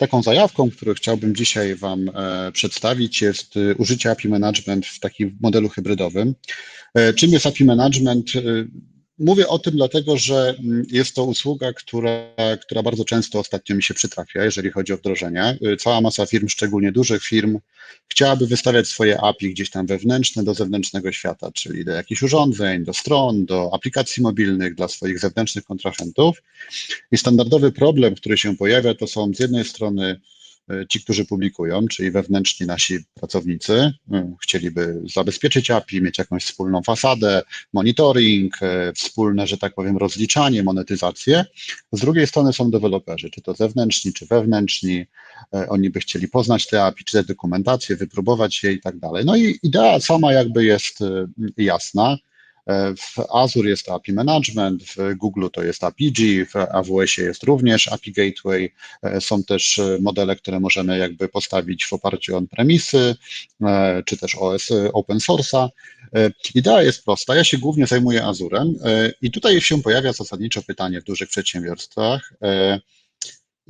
taką zajawką, którą chciałbym dzisiaj Wam e, przedstawić, jest e, użycie API Management w takim modelu hybrydowym. E, czym jest API Management? Mówię o tym dlatego, że mm, jest to usługa, która, która bardzo często ostatnio mi się przytrafia, jeżeli chodzi o wdrożenia. Cała masa firm, szczególnie dużych firm, chciałaby wystawiać swoje API gdzieś tam wewnętrzne do zewnętrznego świata, czyli do jakichś urządzeń, do stron, do aplikacji mobilnych dla swoich zewnętrznych kontrahentów. I standardowy problem, który się pojawia, to są z jednej strony ci, którzy publikują, czyli wewnętrzni nasi pracownicy, e, chcieliby zabezpieczyć API, mieć jakąś wspólną fasadę, monitoring, e, wspólne, że tak powiem, rozliczanie, monetyzację. Z drugiej strony są deweloperzy, czy to zewnętrzni, czy wewnętrzni. Oni by chcieli poznać te API, czytać dokumentację, wypróbować je i tak dalej. No i idea sama jakby jest jasna. W Azure jest to API Management, w Google to jest APG, w AWS jest również API Gateway. E, są też e, modele, które możemy jakby postawić w oparciu o on-premisy, e, czy też OS open source'a. Idea jest prosta. Ja się głównie zajmuję Azurem i tutaj się pojawia zasadniczo pytanie w dużych przedsiębiorstwach,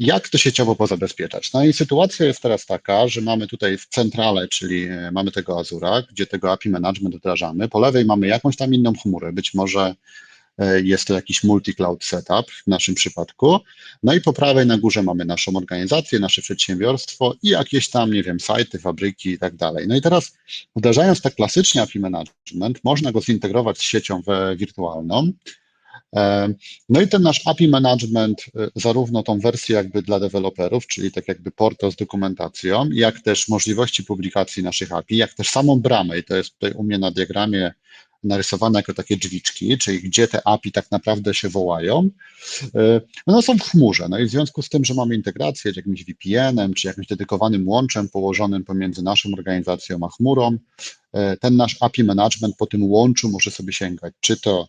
jak to sieciowo pozabezpieczać? No i sytuacja jest teraz taka, że mamy tutaj w centrale, czyli e, mamy tego Azura, gdzie tego API management wdrażamy. Po lewej mamy jakąś tam inną chmurę, być może e, jest to jakiś multi-cloud setup w naszym przypadku. No i po prawej na górze mamy naszą organizację, nasze przedsiębiorstwo i jakieś tam, nie wiem, sajty, fabryki i tak dalej. No i teraz wdrażając tak klasycznie API management, można go zintegrować z siecią wirtualną, no i ten nasz API management, e, zarówno tą wersję jakby dla deweloperów, czyli tak jakby portal z dokumentacją, jak też możliwości publikacji naszych API, jak też samą bramę i to jest tutaj u mnie na diagramie narysowane jako takie drzwiczki, czyli gdzie te API tak naprawdę się wołają, e, no są w chmurze. No i w związku z tym, że mamy integrację z jakimś VPN-em, czy jakimś dedykowanym łączem położonym pomiędzy naszą organizacją a chmurą, ten nasz API management po tym łączu może sobie sięgać, czy to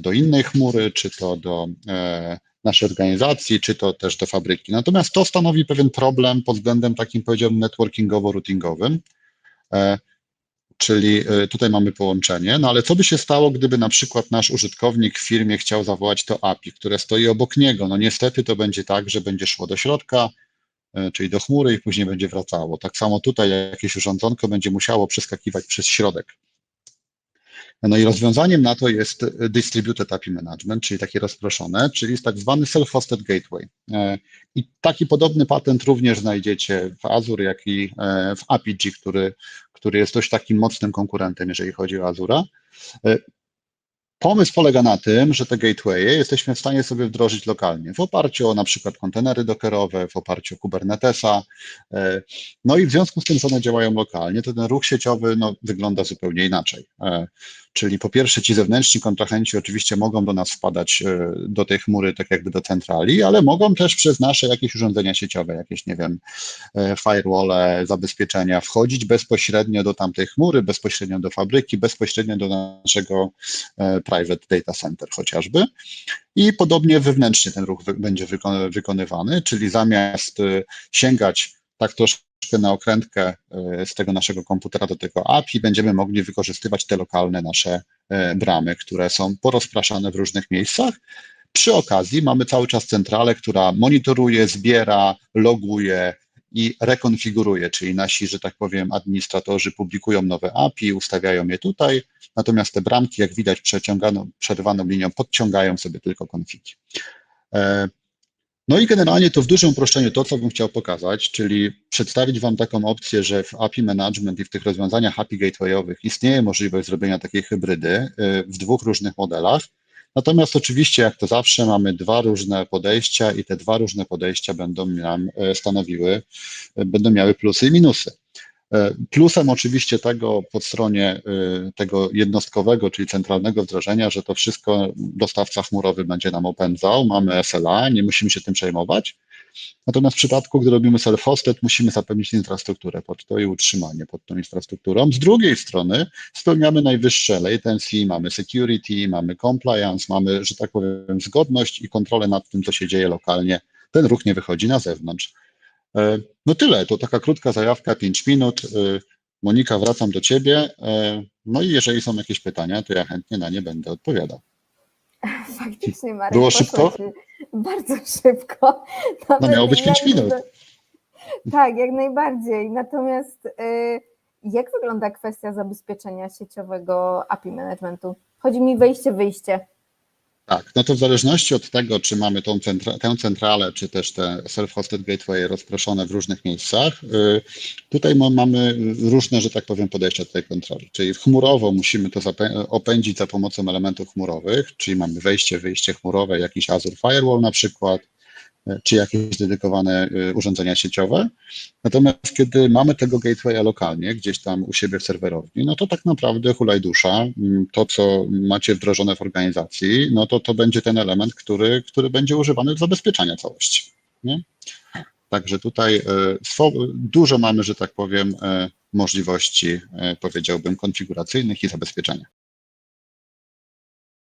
do innej chmury, czy to do e, naszej organizacji, czy to też do fabryki. Natomiast to stanowi pewien problem pod względem takim powiedziałbym networkingowo-routingowym, e, czyli tutaj mamy połączenie, no ale co by się stało, gdyby na przykład nasz użytkownik w firmie chciał zawołać to API, które stoi obok niego? No niestety to będzie tak, że będzie szło do środka, czyli do chmury i później będzie wracało. Tak samo tutaj jakieś urządzonko będzie musiało przeskakiwać przez środek. No i rozwiązaniem na to jest Distributed API Management, czyli takie rozproszone, czyli tak zwany Self-Hosted Gateway. E, I taki podobny patent również znajdziecie w Azure, jak i e, w APG, który, który jest dość takim mocnym konkurentem, jeżeli chodzi o Azura. Pomysł polega na tym, że te gatewaye jesteśmy w stanie sobie wdrożyć lokalnie w oparciu o na przykład kontenery dockerowe, w oparciu o Kubernetesa. E, no i w związku z tym, że one działają lokalnie, to ten ruch sieciowy no, wygląda zupełnie inaczej. E, czyli po pierwsze ci zewnętrzni kontrahenci oczywiście mogą do nas wpadać e, do tej chmury, tak jakby do centrali, ale mogą też przez nasze jakieś urządzenia sieciowe, jakieś, nie wiem, firewall, zabezpieczenia wchodzić bezpośrednio do tamtej chmury, bezpośrednio do fabryki, bezpośrednio do naszego private data center chociażby. I podobnie wewnętrznie ten ruch będzie wykonywany, czyli zamiast y, sięgać tak troszkę na okrętkę y, z tego naszego komputera do tego API, będziemy mogli wykorzystywać te lokalne nasze y, bramy, które są porozpraszane w różnych miejscach. Przy okazji mamy cały czas centralę, która monitoruje, zbiera, loguje, i rekonfiguruje, czyli nasi, że tak powiem, administratorzy publikują nowe API, ustawiają je tutaj, natomiast te bramki, jak widać, przeciąganą, przerwaną linią, podciągają sobie tylko konfigi. E, no i generalnie to w dużym uproszczeniu to, co bym chciał pokazać, czyli przedstawić Wam taką opcję, że w API Management i w tych rozwiązaniach API Gatewayowych istnieje możliwość zrobienia takiej hybrydy e, w dwóch różnych modelach, Natomiast oczywiście, jak to zawsze, mamy dwa różne podejścia i te dwa różne podejścia będą nam e, stanowiły, e, będą miały plusy i minusy. E, plusem oczywiście tego po stronie tego jednostkowego, czyli centralnego wdrożenia, że to wszystko dostawca chmurowy będzie nam opędzał, mamy SLA, nie musimy się tym przejmować. Natomiast w przypadku, gdy robimy self-hosted, musimy zapewnić infrastrukturę pod to i utrzymanie pod tą infrastrukturą. Z drugiej strony spełniamy najwyższe latency, mamy security, mamy compliance, mamy, że tak powiem, zgodność i kontrolę nad tym, co się dzieje lokalnie. Ten ruch nie wychodzi na zewnątrz. E, no tyle, to taka krótka zajawka, 5 minut. E, Monika, wracam do Ciebie. E, no i jeżeli są jakieś pytania, to ja chętnie na nie będę odpowiadał. Faktycznie, Marek, Było szybko? Bardzo szybko. No Nawet miało być 5 jak- minut. Tak, jak najbardziej. Natomiast y, jak wygląda kwestia zabezpieczenia sieciowego API managementu? Chodzi mi wejście, wyjście. Tak, no to w zależności od tego, czy mamy tą centra, tę centralę, czy też te self-hosted gateway rozproszone w różnych miejscach, y, tutaj ma- mamy różne, że tak powiem, podejścia do tej kontroli. Czyli chmurowo musimy to opędzić za pomocą elementów chmurowych, czyli mamy wejście, wyjście chmurowe, jakiś Azure Firewall na przykład, czy jakieś dedykowane y, urządzenia sieciowe. Natomiast kiedy mamy tego gatewaya lokalnie, gdzieś tam u siebie w serwerowni, no to tak naprawdę hulaj dusza, mm, to co macie wdrożone w organizacji, no to to będzie ten element, który, który będzie używany do zabezpieczania całości. Nie? Także tutaj swo- dużo mamy, że tak powiem, e, możliwości, powiedziałbym, konfiguracyjnych i zabezpieczenia.